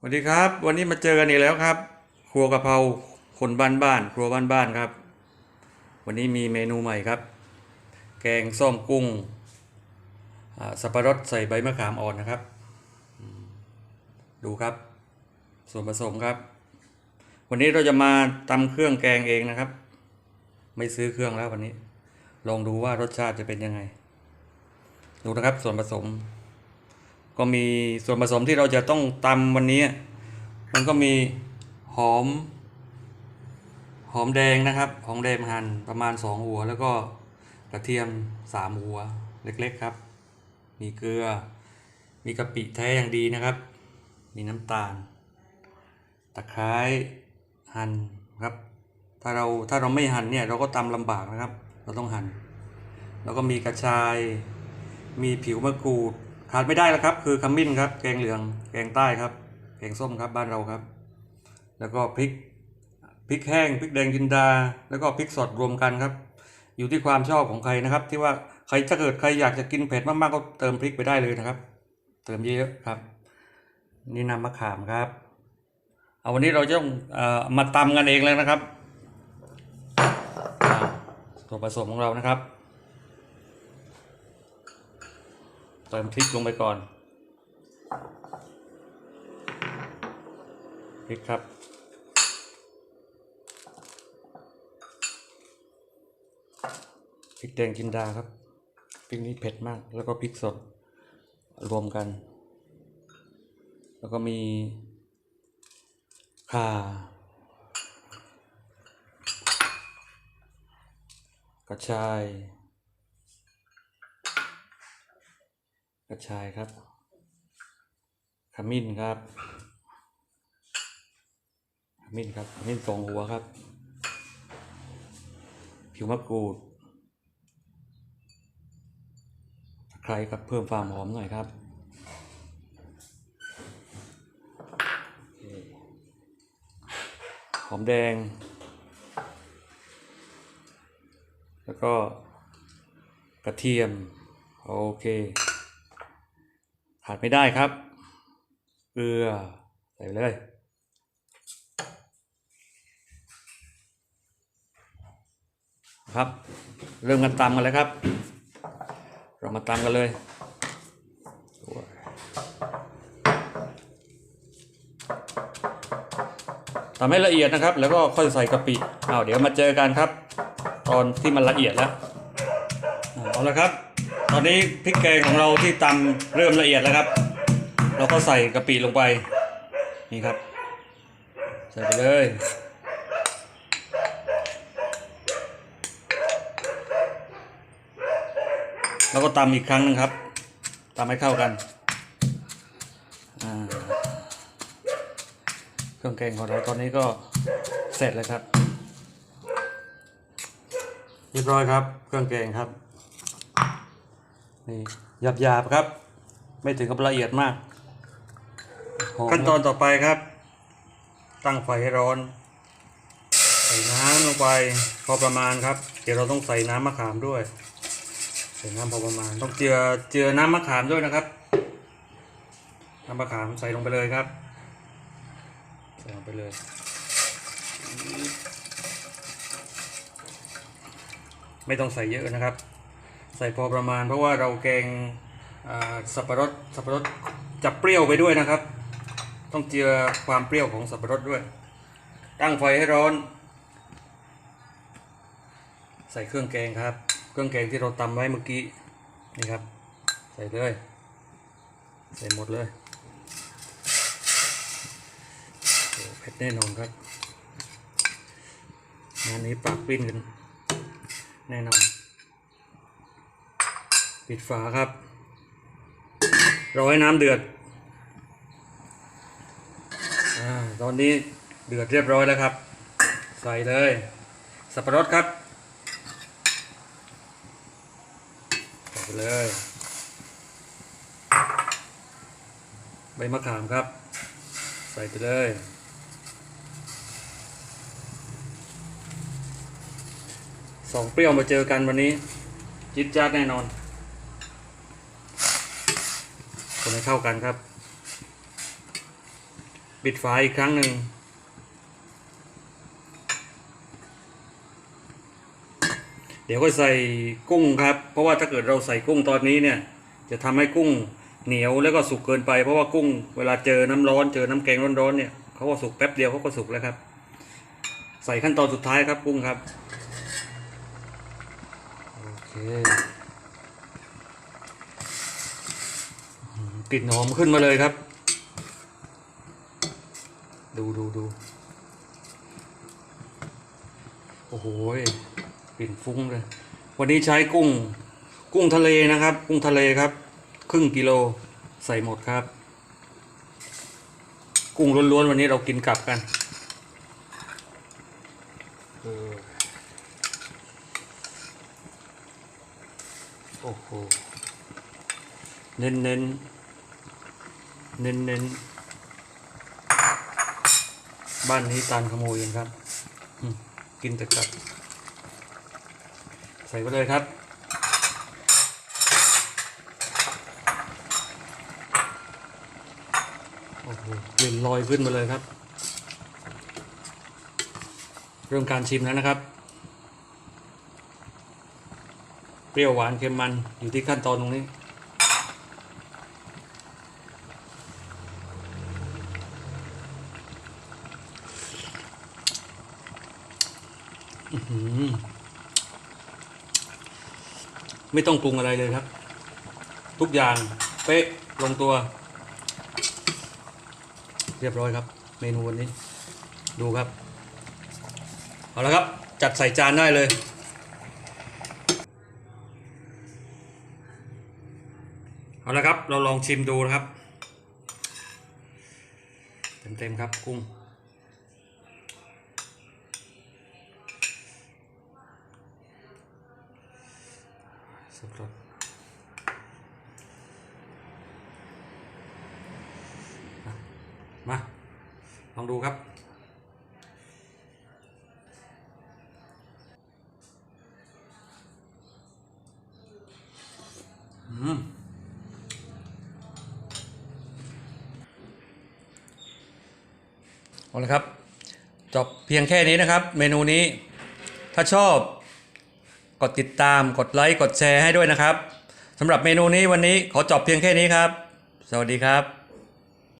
สวัสดีครับ วันนี้มาเจอกันอีกแล้วครับ ครัวกะเพราคนบ้านบ้านๆครัวบ้านบ้านๆครับ วันนี้มีเมนูใหม่ครับ แกงส้มกุ้งอ่าสับปะรดใส่ใบมะขามอ่อนนะครับ ดูครับ ส่วนผสมครับ วันนี้เราจะมาตำเครื่องแกงเองนะครับ ไม่ซื้อเครื่องแล้ววันนี้ ลองดูว่ารสชาติจะเป็นยังไง ดูนะครับส่วนผสม ก็มีส่วนผสมที่เราจะต้องตำวันนี้ มันก็มีหอม หอมแดงนะครับหอมแดงหั่นประมาณสองหัว แล้วก็กระเทียมสามหัวเล็กๆครับ มีเกลือ มีกะปิแท้อย่างดีนะครับ มีน้ำตาล ตะไคร้หั่นครับ ถ้าเราถ้าเราไม่หั่นเนี่ยเราก็ตำลำบากนะครับ เราต้องหั่น แล้วก็มีกระชาย มีผิวมะกรูด ขาดไม่ได้แล้วครับ คือขมิ้นครับ แกงเหลือง แกงใต้ครับ แกงส้มครับบ้านเราครับ แล้วก็พริกพริกแห้งพริกแดงจินดา แล้วก็พริกสดรวมกันครับ อยู่ที่ความชอบของใครนะครับ ที่ว่าใครถ้าเกิดใครอยากจะกินเผ็ดมากๆก็เติมพริกไปได้เลยนะครับ เติมเยอะครับ นี่น้ำมะขามครับเอาวันนี้เราจะต้องเอ่อมาตำกันเองเลยนะครับส่วนผสมของเรานะครับ เติมพริกลงไปก่อนพริกครับพริกแดงจินดาครับพริกนี้เผ็ดมาก แล้วก็พริกสดรวมกัน แล้วก็มีข่ากระชาย กระชายครับ ขมิ้นครับ ขมิ้นครับ ขมิ้นสองหัวครับ ผิวมะกรูดตะไคร้ครับเพิ่มความหอมหน่อยครับหอมแดง แล้วก็กระเทียม โอเค ขาดไม่ได้ครับ เกลือใส่ไปเลย ครับ เริ่มกันตำกันเลยครับ เรามาตำกันเลยทำให้ละเอียดนะครับ แล้วก็ค่อยใส่กะปิเอาเดี๋ยวมาเจอกันครับ ตอนที่มันละเอียดแล้ว เอาละครับ ตอนนี้พริกแกงของเราที่ตำเริ่มละเอียดแล้วครับ เราก็ใส่กะปิลงไป นี่ครับ ใส่ไปเลยแล้วก็ตำอีกครั้งหนึงครับตำให้เข้ากันเครื่องแกงของเราตอนนี้ก็เสร็จแล้วครับ เรียบร้อยครับ เครื่องแกงครับ นี่หยาบๆครับ ไม่ถึงกับละเอียดมาก ขั้นตอนต่อไปครับ ตั้งไฟให้ร้อน ใส่น้ำลงไปพอประมาณครับ เดี๋ยวเราต้องใส่น้ำมะขามด้วย ใส่น้ำพอประมาณ ต้องเจือเจือน้ำมะขามด้วยนะครับ น้ำมะขามใส่ลงไปเลยครับ ใส่ลงไปเลยไม่ต้องใส่เยอะนะครับ ใส่พอประมาณ เพราะว่าเราแกงสับปะรดสับปะรดจะเปรี้ยวไปด้วยนะครับ ต้องเจือความเปรี้ยวของสับปะรดด้วย ตั้งไฟให้ร้อน ใส่เครื่องแกงครับ เครื่องแกงที่เราตำไว้เมื่อกี้นี่ครับ ใส่เลย ใส่หมดเลยโอ้เผ็ดแน่นอนครับงานนี้ปากปิ้นกันแน่นอน ปิดฝาครับ รอให้น้ำเดือดอตอนนี้เดือดเรียบร้อยแล้วครับ ใส่เลย สับปะรดครับใส่ไปเลย ใบมะขามครับ ใส่ไปเลยสองเปรี้ยวมาเจอกันวันนี้ จิตจัดแน่นอน คนให้เข้ากันครับ ปิดฝาอีกครั้งหนึ่งเดี๋ยวก็ใส่กุ้งครับ เพราะว่าถ้าเกิดเราใส่กุ้งตอนนี้เนี่ย จะทำให้กุ้งเหนียวแล้วก็สุกเกินไป เพราะว่ากุ้งเวลาเจอน้ำร้อนเจอน้ำแกงร้อนๆเนี่ยเขาก็สุกแป๊บเดียวเขาก็สุกแล้วครับ ใส่ขั้นตอนสุดท้ายครับกุ้งครับโอเคอืม กลิ่นหอมขึ้นมาเลยครับ ดูดูดูโอ้โหกลิ่นฟุ้งเลย วันนี้ใช้กุ้ง กุ้งทะเลนะครับ กุ้งทะเลครับ ครึ่งกิโลใส่หมดครับ กุ้งล้วนๆวันนี้เรากินกลับกันเออโอ้โหเน้นเน้น เน้นเน้นบ้านนี้ตานขโมยกันครับ กินแต่กลับ ใส่ไปเลยครับ โอ้โหกลิ่นลอยขึ้นมาเลยครับ เริ่มการชิมแล้วนะครับ เปรี้ยวหวานเค็มมันอยู่ที่ขั้นตอนตรงนี้ อื้อหือ ไม่ต้องปรุงอะไรเลยครับ ทุกอย่างเป๊ะลงตัว เรียบร้อยครับ เมนูวันนี้ ดูครับ เอาละครับ จัดใส่จานได้เลยเอาละครับ เราลองชิมดูนะครับ เต็มๆครับกุ้ง สุดยอดอะมา ลองดูครับ อืมเอาละครับ จบเพียงแค่นี้นะครับ เมนูนี้ ถ้าชอบ กดติดตามกดไลค์กดแชร์ให้ด้วยนะครับสำหรับเมนูนี้วันนี้ขอจบเพียงแค่นี้ครับ สวัสดีครับ